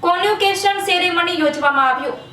કોન્યુકેશન ceremony યોજવામાં આવ્યું.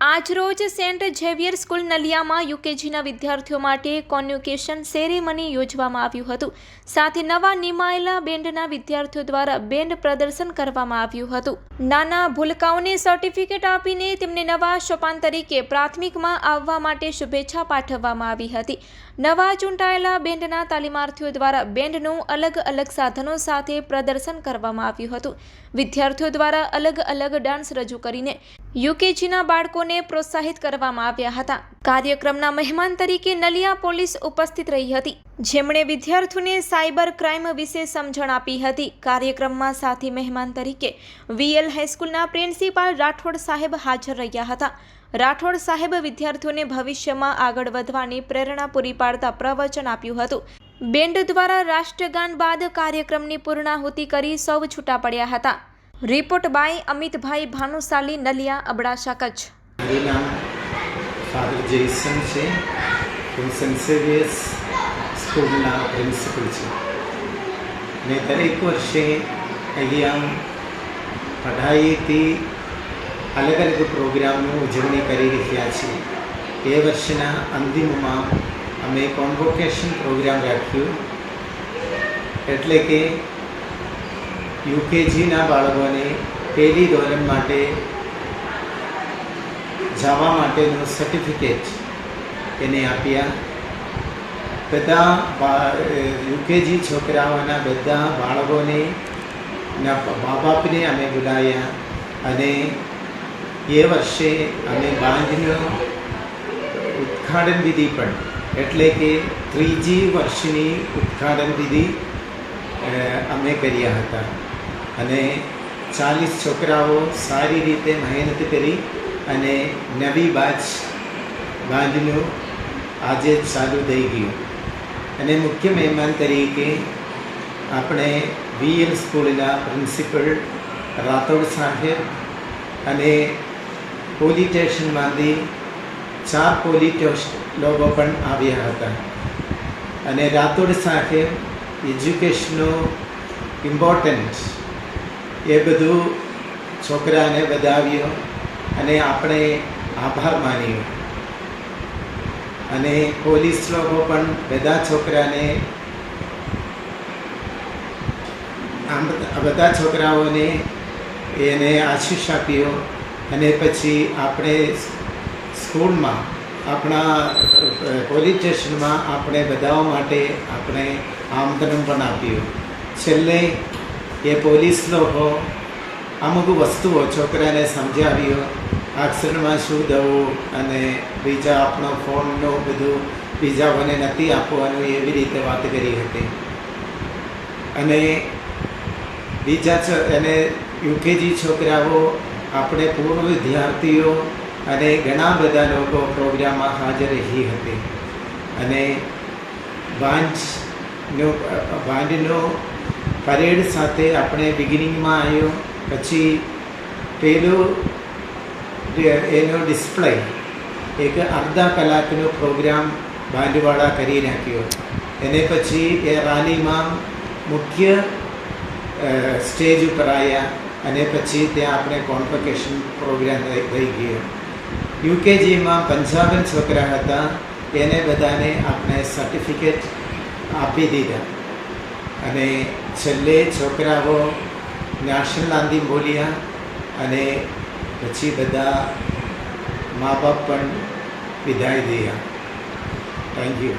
આજરોજ સેન્ટ ઝેવિયર સ્કૂલ નલિયામાં યુકેજીના વિદ્યાર્થીઓ માટે કોન્યુકેશન સેરેમની યોજવામાં આવ્યું હતું. સાથે નવા નિમાયેલા બેન્ડના વિદ્યાર્થીઓ દ્વારા બેન્ડ પ્રદર્શન કરવામાં આવ્યું હતું. નાના ભૂલકાઓને સર્ટિફિકેટ આપીને તેમને નવા સોપાન તરીકે પ્રાથમિકમાં આવવા માટે શુભેચ્છા પાઠવવામાં આવી હતી. નવા ચૂંટાયેલા બેન્ડના તાલીમાર્થીઓ દ્વારા બેન્ડનું અલગ અલગ સાધનો સાથે પ્રદર્શન કરવામાં આવ્યું હતું. વિદ્યાર્થીઓ દ્વારા અલગ અલગ ડાન્સ રજૂ કરીને યુકેજીના બાળકોને પ્રોત્સાહિત કરવામાં આવ્યા હતા. કાર્યક્રમના મહેમાન તરીકે નલિયા પોલીસ ઉપસ્થિત રહી હતી. જેમણે વિદ્યાર્થીઓને સાયબર ક્રાઇમ વિશે સમજણ આપી હતી. કાર્યક્રમમાં સાથી મહેમાન તરીકે વીએલ હાઈસ્કૂલના પ્રિન્સિપાલ રાઠોડ સાહેબ હાજર રહ્યા હતા. રાઠોડ સાહેબ વિદ્યાર્થીઓને ભવિષ્યમાં આગળ વધવાની પ્રેરણા પૂરી પાડતા પ્રવચન આપ્યું હતું. બેન્ડ દ્વારા રાષ્ટ્રગાન બાદ કાર્યક્રમની પૂર્ણાહુતિ કરી સૌ છૂટા પડ્યા હતા. Report by Amitbhai Bhanushali, Naliya Abdasa, Kutch. મારું છે. હું સેન્ટ સેવિયર્સ સ્કૂલના પ્રિન્સિપલ છું. ને દરેક વર્ષે અહીંયા પઢાઈથી અલગ અલગ પ્રોગ્રામની ઉજવણી કરી રહ્યા છીએ. એ વર્ષના અંતિમમાં અમે કોન્વોકેશન પ્રોગ્રામ રાખ્યું. એટલે કે યુકેજીના બાળકોને પહેલી ધોરણ માટે જવા માટેનું સર્ટિફિકેટ એને આપ્યા. બધા યુકેજી છોકરાઓના બધા બાળકોને મા બાપને અમે બોલાવ્યા અને એ વર્ષે અમે બાંધનું ઉદઘાટન વિધિ પણ, એટલે કે ત્રીજી વર્ષની ઉદઘાટન વિધિ અમે કર્યા હતા. અને ચાલીસ છોકરાઓ સારી રીતે મહેનત કરી અને નવી બાજ બાંધનું આજે જ ચાલુ થઈ ગયું. અને મુખ્ય મહેમાન તરીકે આપણે વીએલ સ્કૂલના પ્રિન્સિપલ રાઠોડ સાહેબ અને પોલીસ સ્ટેશનમાંથી ચાર પોલીસ લોકો પણ આવ્યા હતા. અને રાઠોડ સાહેબ એજ્યુકેશનો ઇમ્પોર્ટન્ટ એ બધું છોકરાને બતાવ્યો અને આપણે આભાર માન્યો. અને પોલીસ લોકો પણ બધા છોકરાને આમ બધા- બધા છોકરાઓને એને આશીષ આપ્યો અને પછી આપણે સ્કૂલમાં આપણા પોલીસ સ્ટેશનમાં આપણે બધાઓ માટે આપણે આમંત્રણ પણ આપ્યું. છેલ્લે એ પોલીસ લોકો અમુક વસ્તુઓ છોકરાને સમજાવ્યો અક્ષરમાં શું દવું અને બીજા આપણો ફોનનો બધું બીજાઓને નથી આપવાનું એવી રીતે વાત કરી હતી. અને બીજા અને યુકેજી છોકરાઓ, આપણે પૂર્વ વિદ્યાર્થીઓ અને ઘણા બધા લોકો પ્રોગ્રામમાં હાજર રહી હતી. અને ભાંજનું બાંધનો પરેડ સાથે આપણે બિગિનિંગમાં આવ્યો, પછી પેલું એનો ડિસ્પ્લે એક અડધા કલાકનો પ્રોગ્રામ બાંધવાળા કરી નાખ્યો. એને પછી એ રાલીમાં મુખ્ય સ્ટેજ ઉપર આવ્યા અને પછી ત્યાં આપણે કોન્વોકેશન પ્રોગ્રામ થઈ ગયો. યુકેજીમાં પંચાવન છોકરા હતા, એને બધાને આપણે સર્ટિફિકેટ આપી દીધા. અને છેલ્લે છોકરાઓ નેશનલ આંદી બોલ્યા અને પછી બધા મા બાપ પણ વિદાય દયા થેન્ક યુ